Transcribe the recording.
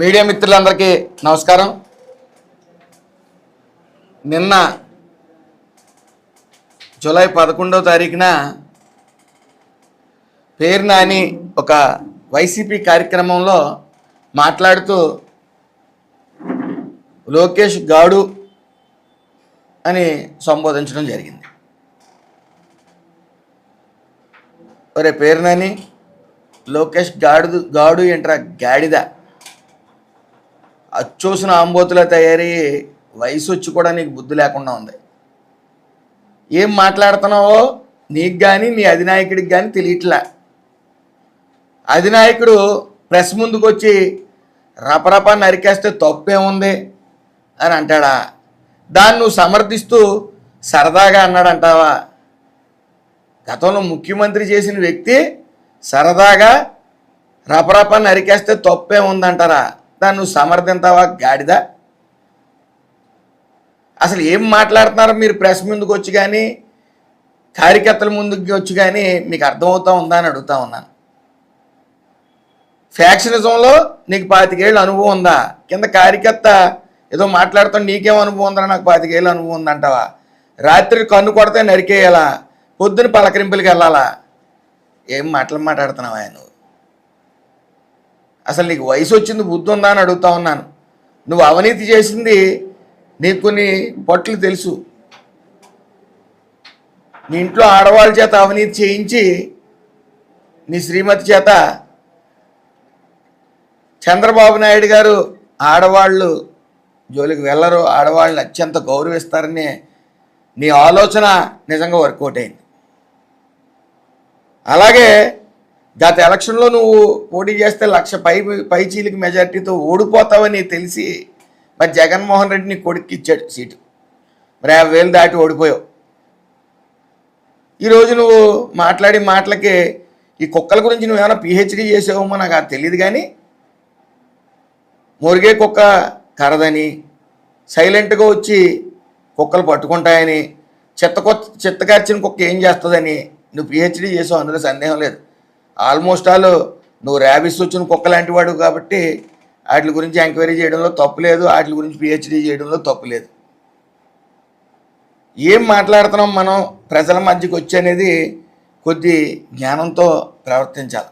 Media మిత్రులందరికీ నమస్కారం. నిన్న జూలై పదకొండవ తారీఖున పేరు నాని ఒక వైసీపీ కార్యక్రమంలో మాట్లాడుతూ లోకేష్ గాడు అని సంబోధించడం జరిగింది. ఒరే పేరు నాని లోకేష్ గాడు గాడు ఏంట్రా గాడిద? అచ్చూసిన ఆంబోతుల తయారయ్యి వయసు వచ్చి కూడా నీకు బుద్ధి లేకుండా ఉంది. ఏం మాట్లాడుతున్నావో నీకు కానీ నీ అధినాయకుడికి కానీ తెలియట్లా. అధినాయకుడు ప్రెస్ ముందుకు వచ్చి రపరప నరికేస్తే తప్పేముంది అని అంటాడా? దాన్ని నువ్వు సమర్థిస్తూ సరదాగా అన్నాడంటావా? గతంలో ముఖ్యమంత్రి చేసిన వ్యక్తి సరదాగా రపరప నరికేస్తే తప్పే ఉందంటారా? దాన్ని నువ్వు సమర్థింతావా గాడిద. అసలు ఏం మాట్లాడుతున్నారో? మీరు ప్రెస్ ముందుకు వచ్చి కానీ కార్యకర్తల ముందుకు వచ్చి కానీ మీకు అర్థమవుతా ఉందా అని అడుగుతా ఉన్నాను. ఫ్యాక్షనిజంలో నీకు పాతికేళ్ళు అనుభవం ఉందా? కింద కార్యకర్త ఏదో మాట్లాడుతాను నీకేం అనుభవం ఉందా? నాకు పాతికేళ్ళు అనుభవం ఉందంటావా రాత్రి కన్ను కొడితే నరికేయాలా? పొద్దున పలకరింపులకి వెళ్ళాలా? ఏం మాటలు మాట్లాడుతున్నావా నువ్వు? అసలు నీకు వయసు వచ్చింది బుద్ధి ఉందా అని అడుగుతా ఉన్నాను. నువ్వు అవినీతి చేసింది నీకు కొన్ని పొట్లు తెలుసు. నీ ఇంట్లో ఆడవాళ్ళ చేత అవినీతి చేయించి నీ శ్రీమతి చేత చంద్రబాబు నాయుడు గారు ఆడవాళ్ళు జోలికి వెళ్ళరు ఆడవాళ్ళని అత్యంత గౌరవిస్తారని నీ ఆలోచన నిజంగా వర్కౌట్ అయింది. అలాగే గత ఎలక్షన్లో నువ్వు పోటీ చేస్తే లక్ష పై పై చీలికి మెజార్టీతో ఓడిపోతావని తెలిసి మరి జగన్మోహన్ రెడ్డిని కొడుక్కి ఇచ్చాడు సీటు. మరి యాభై వేలు దాటి ఓడిపోయావు. ఈరోజు నువ్వు మాట్లాడి మాటలకి ఈ కుక్కల గురించి నువ్వు ఏమైనా పిహెచ్డీ చేసావేమో నాకు అది తెలియదు కానీ మురిగే కుక్క కరదని సైలెంట్గా వచ్చి కుక్కలు పట్టుకుంటాయని చెత్త కొత్త చెత్త కార్చిన కుక్క ఏం చేస్తుందని నువ్వు పిహెచ్డీ చేసావు అందులో సందేహం లేదు. ఆల్మోస్ట్ ఆల్ నువ్వు ర్యాబిస్ వచ్చిన కుక్క లాంటి వాడు కాబట్టి వాటి గురించి ఎంక్వైరీ చేయడంలో తప్పు లేదు వాటి గురించి పిహెచ్డీ చేయడంలో తప్పు లేదు. ఏం మాట్లాడుతున్నాం మనం ప్రజల మధ్యకి వచ్చి అనేది కొద్ది జ్ఞానంతో ప్రవర్తించాలి.